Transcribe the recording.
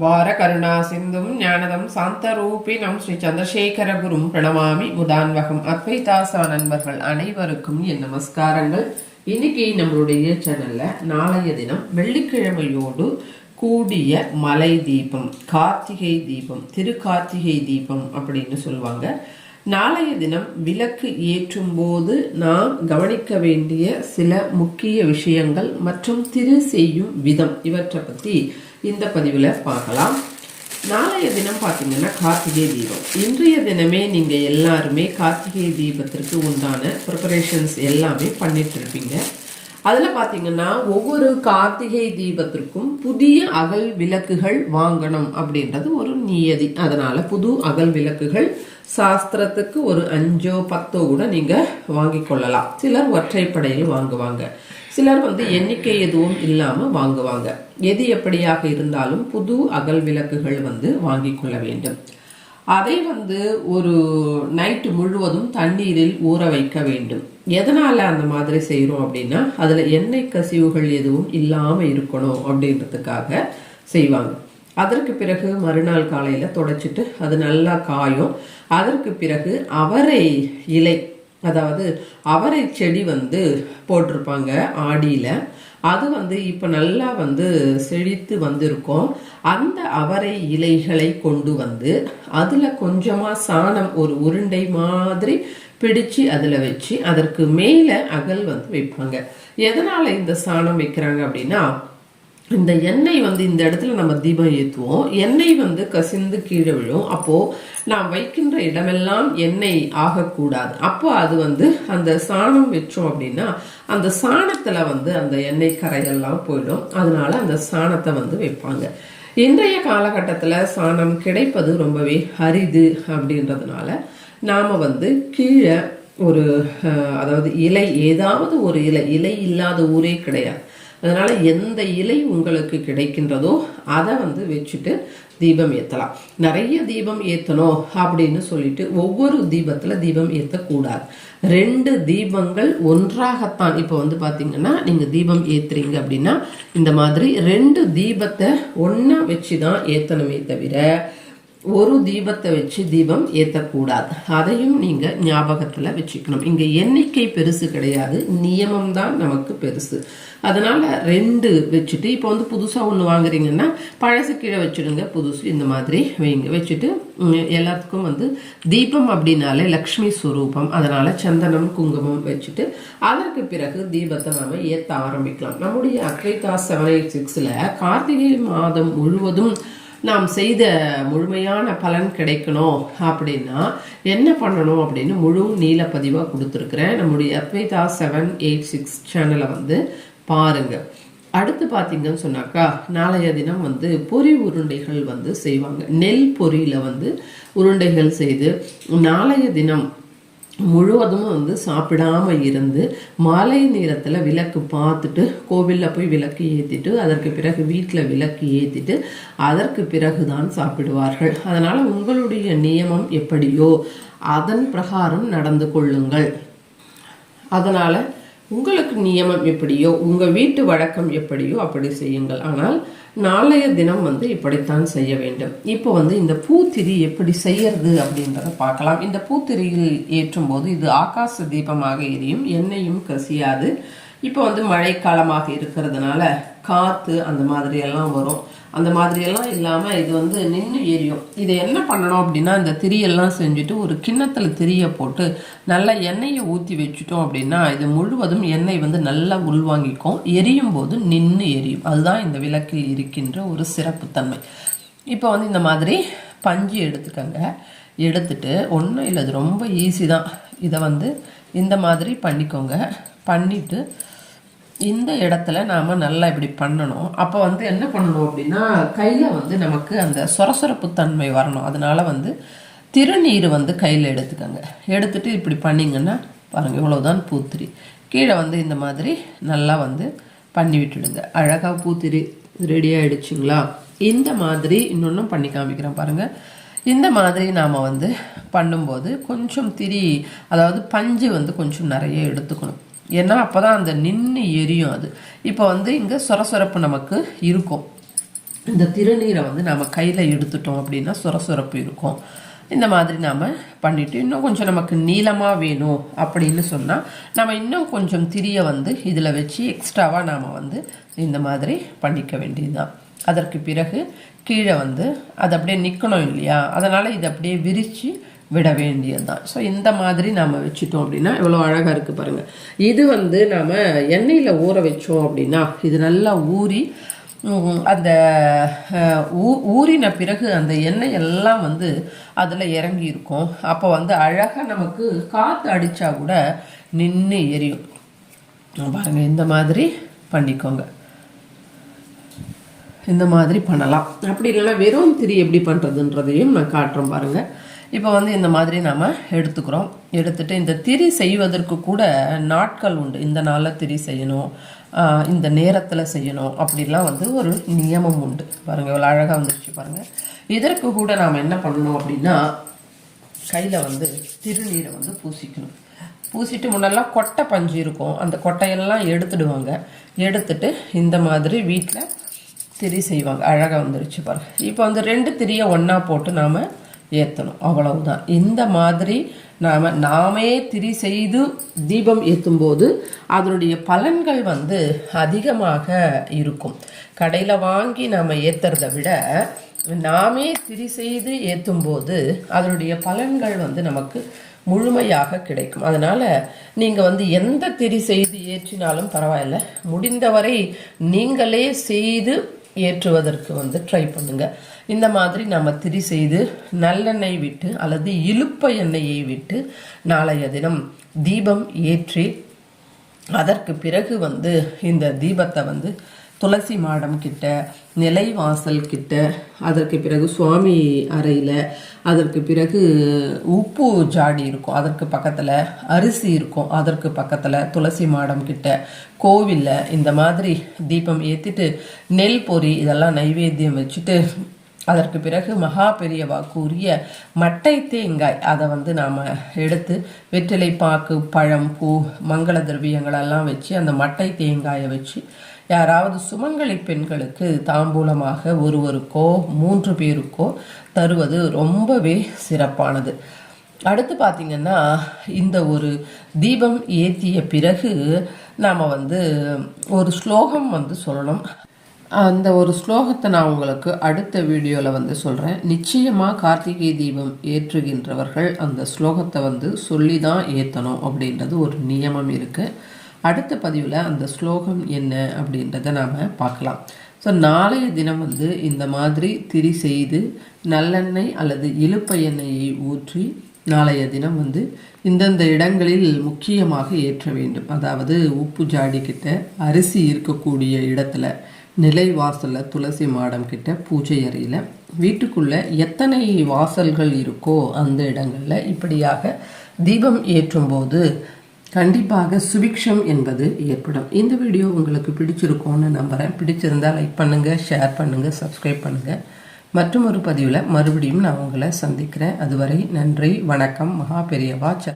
வார கருணா சிந்தும் ஞானதம் சாந்தரூபினம் ஸ்ரீ சந்திரசேகர குரும் பிரணமாமி முதான்வகம் அத்வைதாசா நண்பர்கள் அனைவருக்கும் என் நமஸ்காரங்கள். இன்னைக்கு நம்மளுடைய சேனல்ல நாளைய தினம் வெள்ளிக்கிழமையோடு கூடிய மலை தீபம் கார்த்திகை தீபம் திருக்கார்த்திகை தீபம் அப்படின்னு சொல்லுவாங்க. நாளைய தினம் விளக்கு ஏற்றும் போது நாம் கவனிக்க வேண்டிய சில முக்கிய விஷயங்கள் மற்றும் திரு செய்யும் விதம் இவற்றை பற்றி இந்த பதிவில் பார்க்கலாம். நாளைய தினம் பார்த்தீங்கன்னா கார்த்திகை தீபம். இன்றைய தினமே நீங்கள் எல்லாருமே கார்த்திகை தீபத்திற்கு உண்டான ப்ரிப்பரேஷன்ஸ் எல்லாமே பண்ணிட்டு இருப்பீங்க. அதில் பார்த்தீங்கன்னா ஒவ்வொரு கார்த்திகை தீபத்திற்கும் புதிய அகல் விளக்குகள் வாங்கணும் அப்படின்றது ஒரு நியதி. அதனால புது அகல் விளக்குகள் சாஸ்திரத்துக்கு ஒரு அஞ்சோ பத்தோ கூட நீங்கள் வாங்கி கொள்ளலாம் சிலர் ஒற்றைப்படையில் வாங்குவாங்க. சிலர் வந்து எண்ணிக்கை எதுவும் இல்லாமல் வாங்குவாங்க. எது எப்படியாக இருந்தாலும் புது அகல் விளக்குகள் வந்து வாங்கி கொள்ள வேண்டும். அதை வந்து ஒரு நைட்டு முழுவதும் தண்ணீரில் ஊற வைக்க வேண்டும். எதனால அந்த மாதிரி செய்கிறோம் அப்படின்னா அதில் எண்ணெய் கசிவுகள் எதுவும் இல்லாமல் இருக்கணும் அப்படின்றதுக்காக செய்வாங்க. அதற்கு பிறகு மறுநாள் காலையில் தொடச்சிட்டு அது நல்லா காயும். அதற்கு பிறகு அவரை இலை அதாவது அவரை செடி வந்து போட்டிருப்பாங்க ஆடியில். அது வந்து இப்போ நல்லா வந்து செழித்து வந்திருக்கும். அந்த அவரை இலைகளை கொண்டு வந்து அதில் கொஞ்சமாக சாணம் ஒரு உருண்டை மாதிரி பிடிச்சு அதில் வச்சு அதற்கு மேலே அகல் வந்து வைப்பாங்க. எதனால் இந்த சாணம் வைக்கிறாங்க அப்படின்னா இந்த எண்ணெய் வந்து இந்த இடத்துல நம்ம தீபம் ஏற்றுவோம் எண்ணெய் வந்து கசிந்து கீழே விழும். அப்போது நாம் வைக்கின்ற இடமெல்லாம் எண்ணெய் ஆகக்கூடாது. அப்போ அது வந்து அந்த சாணம் வச்சோம் அப்படின்னா அந்த சாணத்தில் வந்து அந்த எண்ணெய் கரையெல்லாம் போயிடும். அதனால அந்த சாணத்தை வந்து வைப்பாங்க. இன்றைய காலகட்டத்தில் சாணம் கிடைப்பது ரொம்பவே அரிது அப்படின்றதுனால நாம் வந்து கீழே ஒரு அதாவது இலை ஏதாவது ஒரு இலை இலை இல்லாத ஊரே கிடையாது. அதனால் எந்த இலை உங்களுக்கு கிடைக்கின்றதோ அதை வந்து வச்சுட்டு தீபம் ஏற்றலாம் நிறைய தீபம் ஏற்றணும் அப்படின்னு சொல்லிட்டு ஒவ்வொரு தீபத்தில் தீபம் ஏற்றக்கூடாது ரெண்டு தீபங்கள் ஒன்றாகத்தான் இப்போ வந்து பார்த்தீங்கன்னா நீங்கள் தீபம் ஏற்றுறீங்க அப்படின்னா இந்த மாதிரி ரெண்டு தீபத்தை ஒன்றா வச்சு தான் ஏற்றணுமே தவிர ஒரு தீபத்தை வச்சு தீபம் ஏற்றக்கூடாது அதையும் நீங்கள் ஞாபகத்தில் வச்சுக்கணும். இங்கே எண்ணிக்கை பெருசு கிடையாது. நியமம் தான் நமக்கு பெருசு. அதனால் ரெண்டு வச்சுட்டு இப்போ வந்து புதுசாக ஒன்று வாங்குறீங்கன்னா பழசு கீழே வச்சுடுங்க. புதுசு இந்த மாதிரி வைங்க. வச்சுட்டு எல்லாத்துக்கும் வந்து தீபம் அப்படின்னாலே லக்ஷ்மி ஸ்வரூபம். அதனால் சந்தனம் குங்குமம் வச்சுட்டு அதற்கு பிறகு தீபத்தை நாம் ஏற்ற ஆரம்பிக்கலாம். நம்முடைய அக்ரைதா செவன் எயிட் சிக்ஸில் கார்த்திகை மாதம் முழுவதும் நாம் செய்த முழுமையான பலன் கிடைக்கணும் அப்படின்னா என்ன பண்ணணும் அப்படின்னு முழு நீலப்பதிவாக பதிவாக கொடுத்துருக்குறேன். நம்முடைய அத்வைதா செவன் எயிட் சிக்ஸ் சேனலை வந்து பாருங்க. அடுத்து பார்த்தீங்கன்னு சொன்னாக்கா நாளைய தினம் வந்து பொறி உருண்டைகள் வந்து செய்வாங்க. நெல் பொரியில் வந்து உருண்டைகள் செய்து நாளைய தினம் முழுவதும் வந்து சாப்பிடாம இருந்து மாலை நேரத்தில் விளக்கு பார்த்துட்டு கோவிலில் போய் விளக்கு ஏற்றிட்டு அதற்கு பிறகு வீட்டில் விளக்கு ஏற்றிட்டு அதற்கு பிறகு தான் சாப்பிடுவார்கள். அதனால் உங்களுடைய நியமம் எப்படியோ அதன் பிரகாரம் நடந்து கொள்ளுங்கள். அதனால் உங்களுக்கு நியமம் எப்படியோ உங்கள் வீட்டு வழக்கம் எப்படியோ அப்படி செய்யுங்கள். ஆனால் நாளைய தினம் வந்து இப்படித்தான் செய்ய வேண்டும். இப்போ வந்து இந்த பூத்திரி எப்படி செய்யறது அப்படின்றத பார்க்கலாம். இந்த பூத்திரியில் ஏற்றும் போது இது ஆகாச தீபமாக எரியும் எண்ணெயும் கசியாது. இப்போ வந்து மழைக்காலமாக இருக்கிறதுனால காற்று அந்த மாதிரியெல்லாம் வரும். அந்த மாதிரியெல்லாம் இல்லாமல் இது வந்து நின்று எரியும். இதை என்ன பண்ணணும் அப்படின்னா இந்த திரியெல்லாம் செஞ்சுட்டு ஒரு கிண்ணத்தில் திரியை போட்டு நல்லா எண்ணெயை ஊற்றி வச்சுட்டோம் அப்படின்னா இது முழுவதும் எண்ணெய் வந்து நல்லா உள்வாங்கிக்கும். எரியும் போது நின்று எரியும். அதுதான் இந்த விளக்கில் இருக்கின்ற ஒரு சிறப்புத்தன்மை. இப்போ வந்து இந்த மாதிரி பஞ்சு எடுத்துக்கங்க. எடுத்துட்டு ஒன்றும் இல்லை அது ரொம்ப ஈஸி தான். இதை வந்து இந்த மாதிரி பண்ணிக்கோங்க. பண்ணிவிட்டு இந்த இடத்துல நாம் நல்லா இப்படி பண்ணணும். அப்போ வந்து என்ன பண்ணணும் அப்படின்னா கையில் வந்து நமக்கு அந்த சொரசொரப்பு தன்மை வரணும். அதனால் வந்து திருநீர் வந்து கையில் எடுத்துக்கோங்க. எடுத்துட்டு இப்படி பண்ணிங்கன்னா பாருங்கள் இவ்வளோதான் பூத்திரி. கீழே வந்து இந்த மாதிரி நல்லா வந்து பண்ணி விட்டுடுங்க. அழகாக பூத்திரி ரெடி ஆகிடுச்சிங்களா இந்த மாதிரி இன்னொன்றும் பண்ணி காமிக்கிறேன் பாருங்கள் இந்த மாதிரி நாம் வந்து பண்ணும்போது கொஞ்சம் திரி அதாவது பஞ்சு வந்து கொஞ்சம் நிறைய எடுத்துக்கணும். ஏன்னா அப்போ தான் அந்த நின்று எரியும் அது. இப்போ வந்து இங்கே சொரசொரப்பு நமக்கு இருக்கும். இந்த திருநீரை வந்து நம்ம கையில் எடுத்துட்டோம் அப்படின்னா சுரசுரப்பு இருக்கும். இந்த மாதிரி நாம் பண்ணிவிட்டு இன்னும் கொஞ்சம் நமக்கு நீளமாக வேணும் அப்படின்னு சொன்னால் நம்ம இன்னும் கொஞ்சம் திரியை வந்து இதில் வச்சு எக்ஸ்ட்ராவாக நாம் வந்து இந்த மாதிரி பண்ணிக்க வேண்டியதுதான். அதற்கு பிறகு கீழே வந்து அது அப்படியே நிற்கணும் இல்லையா? அதனால் இதை அப்படியே விரித்து விட வேண்டியது தான் ஸோ இந்த மாதிரி நாம் வச்சுட்டோம் அப்படின்னா எவ்வளோ அழகாக இருக்குது பாருங்கள் இது வந்து நாம் எண்ணெயில் ஊற வச்சோம் அப்படின்னா இது நல்லா ஊறி அந்த ஊ- ஊறின பிறகு அந்த எண்ணெய் எல்லாம் வந்து அதில் இறங்கி இருக்கும். அப்போ வந்து அழகாக நமக்கு காற்று அடித்தா கூட நின்று எரியும். பாருங்கள் இந்த மாதிரி பண்ணிக்கோங்க. இந்த மாதிரி பண்ணலாம். அப்படி இல்லைன்னா வெறும் திரி எப்படி பண்ணுறதுன்றதையும் நான் காட்டுறேன் பாருங்கள் இப்போ வந்து இந்த மாதிரி நாம் எடுத்துக்கிறோம். எடுத்துட்டு இந்த திரி செய்வதற்கு கூட நாட்கள் உண்டு. இந்த நாளில் திரி செய்யணும் இந்த நேரத்தில் செய்யணும் அப்படிலாம் வந்து ஒரு நியமம் உண்டு. பாருங்கள் இவ்வளோ அழகாக வந்துருச்சு பாருங்கள் இதற்கு கூட நாம் என்ன பண்ணணும் அப்படின்னா கையில் வந்து திருநீரை வந்து பூசிக்கணும். பூசிட்டு முன்னெல்லாம் கொட்டை பஞ்சு இருக்கும். அந்த கொட்டையெல்லாம் எடுத்துடுவாங்க. எடுத்துட்டு இந்த மாதிரி வீட்டில் திரி செய்வாங்க. அழகாக வந்துருச்சு பாருங்கள் இப்போ வந்து ரெண்டு திரியை ஒன்றா போட்டு நாம் ஏற்றணும் அவ்வளவுதான். இந்த மாதிரி நாம் நாமே திரி செய்து தீபம் ஏற்றும்போது அதனுடைய பலன்கள் வந்து அதிகமாக இருக்கும். கடையில் வாங்கி நாம் ஏற்றுறத விட நாமே திரி செய்து ஏற்றும்போது அதனுடைய பலன்கள் வந்து நமக்கு முழுமையாக கிடைக்கும். அதனால் நீங்கள் வந்து எந்த திரி செய்து ஏற்றினாலும் பரவாயில்ல. முடிந்தவரை நீங்களே செய்து ஏற்றுவதற்கு வந்து ட்ரை பண்ணுங்கள் இந்த மாதிரி நம்ம திரி செய்து நல்லெண்ணெய் விட்டு அல்லது இழுப்ப எண்ணெயை விட்டு நாளைய தினம் தீபம் ஏற்றி அதற்கு பிறகு வந்து இந்த தீபத்தை வந்து துளசி மாடம் கிட்ட நிலைவாசல் கிட்ட அதற்கு பிறகு சுவாமி அறையில் அதற்கு பிறகு உப்பு ஜாடி இருக்கும். அதற்கு பக்கத்தில் அரிசி இருக்கும். அதற்கு பக்கத்தில் துளசி மாடம் கிட்ட கோவிலில் இந்த மாதிரி தீபம் ஏற்றிட்டு நெல் பொரி இதெல்லாம் நைவேத்தியம் வச்சுட்டு அதற்கு பிறகு மகா பெரியவா கூறிய மட்டை தேங்காய் அதை வந்து நாம் எடுத்து வெற்றிலை பாக்கு பழம் பூ மங்கள திரவியங்களெல்லாம் வச்சு அந்த மட்டை தேங்காயை வச்சு யாராவது சுமங்கலி பெண்களுக்கு தாம்பூலமாக ஒருவருக்கோ மூன்று பேருக்கோ தருவது ரொம்பவே சிறப்பானது. அடுத்து பார்த்திங்கன்னா இந்த ஒரு தீபம் ஏற்றிய பிறகு நாம் வந்து ஒரு ஸ்லோகம் வந்து சொல்லணும். அந்த ஒரு ஸ்லோகத்தை நான் உங்களுக்கு அடுத்த வீடியோவில் வந்து சொல்கிறேன் நிச்சயமாக கார்த்திகை தீபம் ஏற்றுகின்றவர்கள் அந்த ஸ்லோகத்தை வந்து சொல்லி தான் ஏற்றணும் அப்படின்றது ஒரு நியமம் இருக்குது அடுத்த பதிவில் அந்த ஸ்லோகம் என்ன அப்படின்றத நாம் பார்க்கலாம். ஸோ நாளைய தினம் வந்து இந்த மாதிரி திரி செய்து நல்லெண்ணெய் அல்லது இழுப்ப எண்ணெயை ஊற்றி நாளைய தினம் வந்து இந்தந்த இடங்களில் முக்கியமாக ஏற்ற வேண்டும். அதாவது உப்பு ஜாடிக்கிட்ட அரிசி இருக்கக்கூடிய இடத்துல நிலை வாசலில் துளசி மாடம் கிட்ட பூஜை அறையில். வீட்டுக்குள்ளே எத்தனை வாசல்கள் இருக்கோ அந்த இடங்களில் இப்படியாக தீபம் ஏற்றும்போது கண்டிப்பாக சுபிக்ஷம் என்பது ஏற்படும். இந்த வீடியோ உங்களுக்கு பிடிச்சிருக்கோன்னு நம்புகிறேன் பிடிச்சிருந்தா லைக் பண்ணுங்கள் ஷேர் பண்ணுங்கள் சப்ஸ்கிரைப் பண்ணுங்கள் மற்றும் ஒரு பதிவில் மறுபடியும் நான் உங்களை சந்திக்கிறேன். அதுவரை நன்றி வணக்கம் மகா பெரியவா ச